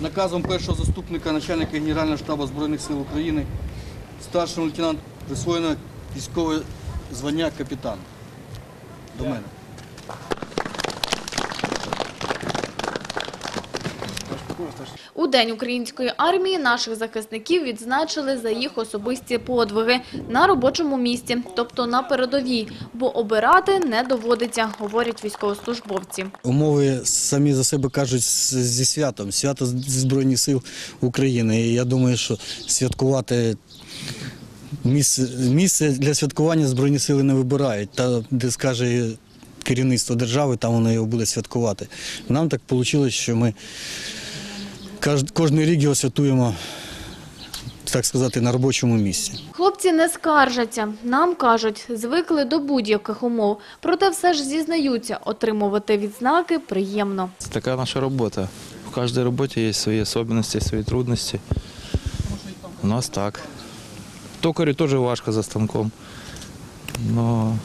Наказом першого заступника начальника Генерального штабу Збройних сил України старшому лейтенанту присвоєно військове звання капітан. До мене. У День української армії наших захисників відзначили за їх особисті подвиги на робочому місці, тобто на передовій, бо обирати не доводиться, говорять військовослужбовці. Умови самі за себе кажуть зі святом. Свято Збройних сил України. І я думаю, що святкувати місце, місце для святкування Збройні сили не вибирають. Та де скаже керівництво держави, там воно його буде святкувати. Нам так вийшло, що ми кож- кожний рік його святуємо, так сказати, на робочому місці. Хлопці не скаржаться. Нам кажуть, звикли до будь-яких умов. Проте все ж зізнаються, отримувати відзнаки приємно. Це така наша робота. В кожній роботі є свої особливості, свої трудності. У нас так. Токарю теж важко за станком. Но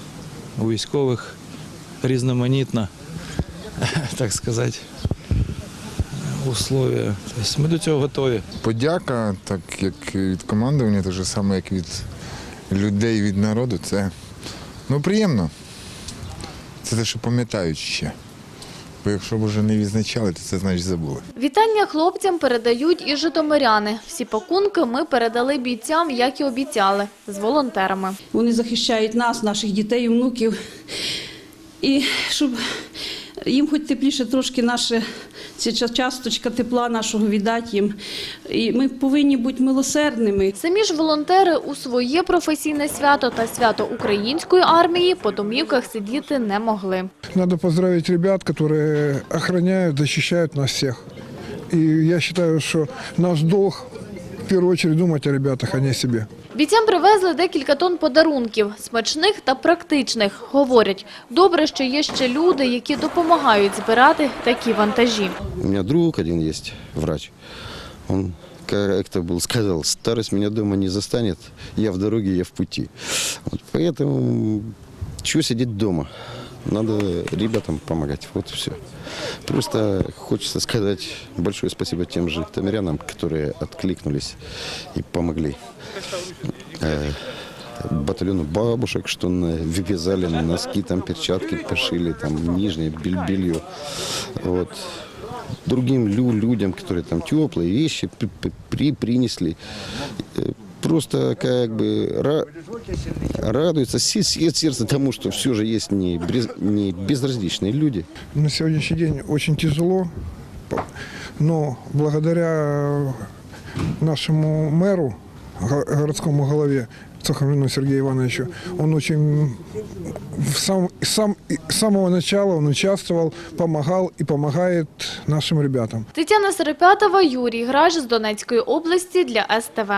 у військових різноманітно, так сказати, условия. Тобто ми до цього готові. Подяка, так як від командування, так же саме, як від людей, від народу, це ну, приємно. Це те, що пам'ятають ще. Бо якщо б вже не відзначали, то це значить забули. Вітання хлопцям передають і житомиряни. Всі пакунки ми передали бійцям, як і обіцяли, з волонтерами. Вони захищають нас, наших дітей, внуків. І щоб їм хоч тепліше трошки наша ця часточка тепла нашого віддати їм. І ми повинні бути милосердними. Самі ж волонтери у своє професійне свято та свято української армії по домівках сидіти не могли. Надо поздравить ребят, которые охраняют, защищают нас всех. И я считаю, что наш долг в первую очередь думать о ребятах, а не о себе. Бійцям привезли декілька тонн подарунків, смачних та практичних. Говорять, добре, що є ще люди, які допомагають збирати такі вантажі. У мене друг один є, врач. Він як-то был сказал, старость меня дома не застанет, я в дороге, я в пути. Вот поэтому чего сидеть? Надо ребятам помогать, вот и все. Просто хочется сказать большое спасибо тем же житомирянам, которые откликнулись и помогли. Э, батальону бабушек, что вязали носки, там перчатки пошили, там нижнее бель- белье. Вот. Другим лю- людям, которые там теплые вещи при- при- при- принесли. Э, Просто как бы ра- радуется се- се- сердце тому, что все же есть не, брез- не безразличные люди. На сегодняшний день очень тяжело, но благодаря нашему мэру, го- городскому голове Цоховину Сергею Ивановичу, он очень в сам, сам, с самого начала он участвовал, помогал и помогает нашим ребятам. Тетяна Серепятова, Юрій Граж з Донецької області для СТВ.